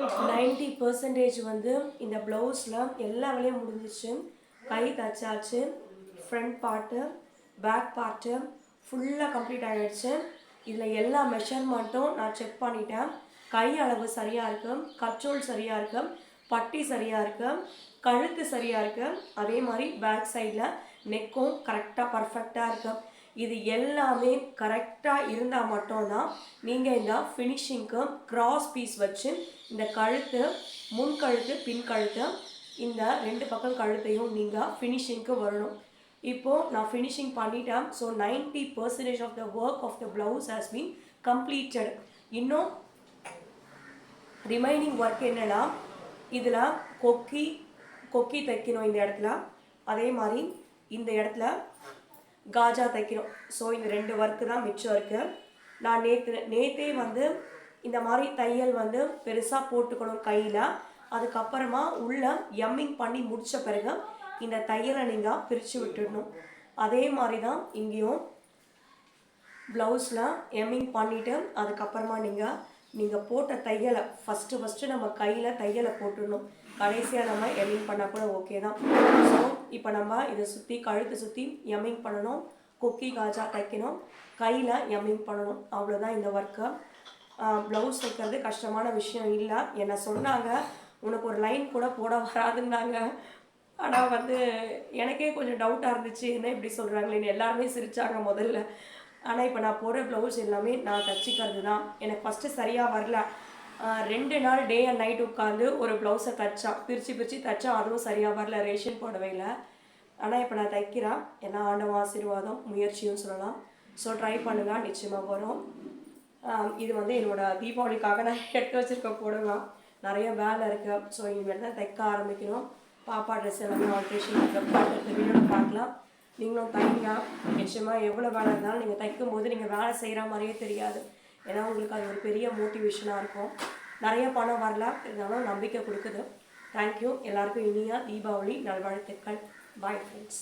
Percentage வந்து இந்த ப்ளவுஸில் எல்லா வேலையும் முடிஞ்சிச்சு கை தச்சாச்சு ஃப்ரண்ட் பார்ட்டு பேக் பார்ட்டு ஃபுல்லாக கம்ப்ளீட் ஆகிடுச்சு இதில் எல்லா மெஷர்மெண்ட்டும் நான் செக் பண்ணிட்டேன். கை அளவு சரியாக இருக்கும் கச்சோல் சரியாக இருக்கு பட்டி சரியாக இருக்குது கழுத்து சரியாக இருக்குது அதே மாதிரி பேக் சைடில் நெக்கும் கரெக்டாக பர்ஃபெக்டாக இருக்கும் இது எல்லாமே கரெக்டாக இருந்தால் மட்டும்தான் நீங்கள் இந்த ஃபினிஷிங்க்கு கிராஸ் பீஸ் வச்சு இந்த கழுத்து முன் கழுத்து பின் கழுத்து இந்த ரெண்டு பக்கம் கழுத்தையும் நீங்கள் ஃபினிஷிங்க்கு வரணும். இப்போது நான் ஃபினிஷிங் பண்ணிட்டேன். So ninety percentage of the work of the blouse has been completed இன்னும் ரிமைனிங் ஒர்க் என்னென்னா இதில் கொக்கி கொக்கி தைக்கணும் இந்த இடத்துல. அதே மாதிரி இந்த இடத்துல காஜா தைக்கணும் ஸோ இந்த ரெண்டு ஒர்க்கு தான் மிச்சம் இருக்குது நான் நேற்று நேற்றே வந்து இந்த மாதிரி தையல் வந்து பெருசாக போட்டுக்கணும் கையில். அதுக்கப்புறமா உள்ள எம்மிங் பண்ணி முடித்த பிறகு இந்த தையலை நீங்கள் பிரித்து விட்டுடணும். அதே மாதிரி தான் இங்கேயும் ப்ளவுஸில் எம்மிங் பண்ணிவிட்டு அதுக்கப்புறமா நீங்கள் நீங்கள் போட்ட தையலை ஃபஸ்ட்டு ஃபஸ்ட்டு நம்ம கையில் தையலை போட்டுடணும். கடைசியாக நம்ம எம்மிங் பண்ணால் கூட ஓகே தான். ஸோ இப்போ நம்ம இதை சுற்றி கழுத்தை சுற்றி எமிங் பண்ணணும். கொக்கி காஜா தைக்கணும். கையில் எமிங் பண்ணணும். அவ்வளோதான் இந்த ஒர்க்கு ப்ளவுஸ் தைக்கிறது கஷ்டமான விஷயம் இல்லை. என்னை சொன்னாங்க? உனக்கு ஒரு லைன் கூட போட வராதுன்னாங்க. ஆனால் வந்து எனக்கே கொஞ்சம் டவுட்டாக இருந்துச்சு. என்ன இப்படி சொல்கிறாங்களேன்னு எல்லாருமே சிரித்தாங்க முதல்ல. ஆனால் இப்போ நான் போடுற ப்ளவுஸ் எல்லாமே நான் தச்சிக்கிறது தான் எனக்கு ஃபஸ்ட்டு சரியாக வரல. ரெண்டு நாள் டே அண்ட் நைட் உட்காந்து ஒரு ப்ளவுஸை தைச்சான் பிரித்து பிரித்து தைச்சா அதுவும் சரியாக வரல. ரேஷன் போடவையில் ஆனால் இப்போ நான் தைக்கிறேன். ஏன்னா ஆண்டவ ஆசீர்வாதம் முயற்சியும் சொல்லலாம். ஸோ ட்ரை பண்ணுங்கள் நிச்சயமாக வரும். இது வந்து என்னோடய தீபாவளிக்காக நான் எடுத்து வச்சுருக்க புடவை. நிறைய வேலை இருக்குது ஸோ இனிமேல் தான் தைக்க ஆரம்பிக்கணும். பாப்பா ட்ரெஸ் எல்லாமே ஆல்ட்ரேஷன் அடுத்த வீடியோவில் பார்க்கலாம். நீங்களும் தைங்க நிச்சயமாக எவ்வளோ வேலை இருந்தாலும் நீங்கள் தைக்கும் போது நீங்கள் வேலை செய்கிற மாதிரியே தெரியாது. ஏன்னா உங்களுக்கு அது ஒரு பெரிய மோட்டிவேஷனாக இருக்கும். நிறைய பணம் வரல இருந்தாலும் நம்பிக்கை கொடுக்குது. தேங்க்யூ எல்லாருக்கும் இனியா தீபாவளி நல்வாழ்த்துக்கள். Bye friends